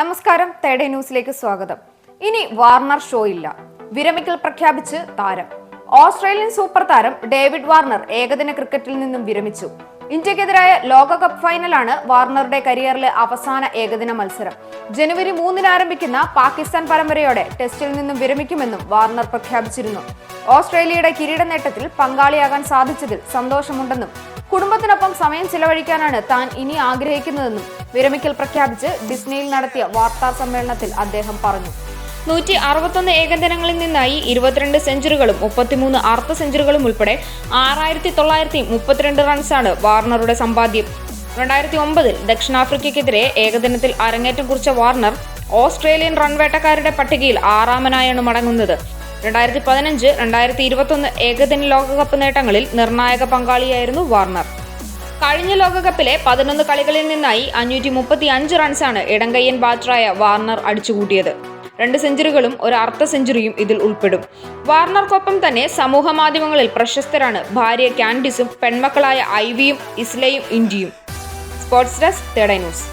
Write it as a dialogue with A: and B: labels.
A: നമസ്കാരം തേഡേ ന്യൂസിലേക്ക് സ്വാഗതം. ഇനി വാർണർ ഷോ ഇല്ല. വിരമിക്കൽ പ്രഖ്യാപിച്ച് താരം. ഓസ്ട്രേലിയൻ സൂപ്പർ താരം ഡേവിഡ് വാർണർ ഏകദിന ക്രിക്കറ്റിൽ നിന്നും വിരമിച്ചു. ഇന്ത്യക്കെതിരായ ലോകകപ്പ് ഫൈനലാണ് വാർണറുടെ കരിയറിലെ അവസാന ഏകദിന മത്സരം. ജനുവരി മൂന്നിന് ആരംഭിക്കുന്ന പാകിസ്ഥാൻ പരമ്പരയോടെ ടെസ്റ്റിൽ നിന്നും വിരമിക്കുമെന്നും വാർണർ പ്രഖ്യാപിച്ചിരുന്നു. ഓസ്ട്രേലിയയുടെ കിരീട നേട്ടത്തിൽ പങ്കാളിയാകാൻ സാധിച്ചതിൽ സന്തോഷമുണ്ടെന്നും കുടുംബത്തിനൊപ്പം സമയം ചിലവഴിക്കാനാണ് താൻ ഇനി ആഗ്രഹിക്കുന്നതെന്നും വിരമിക്കൽ പ്രഖ്യാപിച്ച് ഡിസ്നിയിൽ നടത്തിയ വാർത്താ സമ്മേളനത്തിൽ അദ്ദേഹം പറഞ്ഞു. നൂറ്റി അറുപത്തൊന്ന് ഏകദിനങ്ങളിൽ നിന്നായി ഇരുപത്തിരണ്ട് സെഞ്ചുറികളും മുപ്പത്തിമൂന്ന് അർദ്ധ സെഞ്ചുറികളും ഉൾപ്പെടെ ആറായിരത്തി തൊള്ളായിരത്തി മുപ്പത്തിരണ്ട് റൺസാണ് വാർണറുടെ സമ്പാദ്യം. രണ്ടായിരത്തി ഒമ്പതിൽ ദക്ഷിണാഫ്രിക്കയ്ക്കെതിരെ ഏകദിനത്തിൽ അരങ്ങേറ്റം കുറിച്ച വാർണർ ഓസ്ട്രേലിയൻ റൺവേട്ടക്കാരുടെ പട്ടികയിൽ ആറാമനായാണ് മടങ്ങുന്നത്. രണ്ടായിരത്തി പതിനഞ്ച് രണ്ടായിരത്തി ഇരുപത്തൊന്ന് ഏകദിന ലോകകപ്പ് നേട്ടങ്ങളിൽ നിർണായക പങ്കാളിയായിരുന്നു വാർണർ. കഴിഞ്ഞ ലോകകപ്പിലെ പതിനൊന്ന് കളികളിൽ നിന്നായി അഞ്ഞൂറ്റി മുപ്പത്തി അഞ്ച് റൺസാണ് ഇടങ്കയ്യൻ ബാറ്ററായ വാർണർ അടിച്ചുകൂട്ടിയത്. രണ്ട് സെഞ്ചുറികളും ഒരു അർദ്ധ സെഞ്ചുറിയും ഇതിൽ ഉൾപ്പെടും. വാർണർക്കൊപ്പം തന്നെ സമൂഹ മാധ്യമങ്ങളിൽ പ്രശസ്തരാണ് ഭാര്യ കാൻഡിസും പെൺമക്കളായ ഐവിയും ഇസ്ലയും ഇൻഡിയും സ്പോർട്സ് ഡെസ്ക് തേട ന്യൂസ്.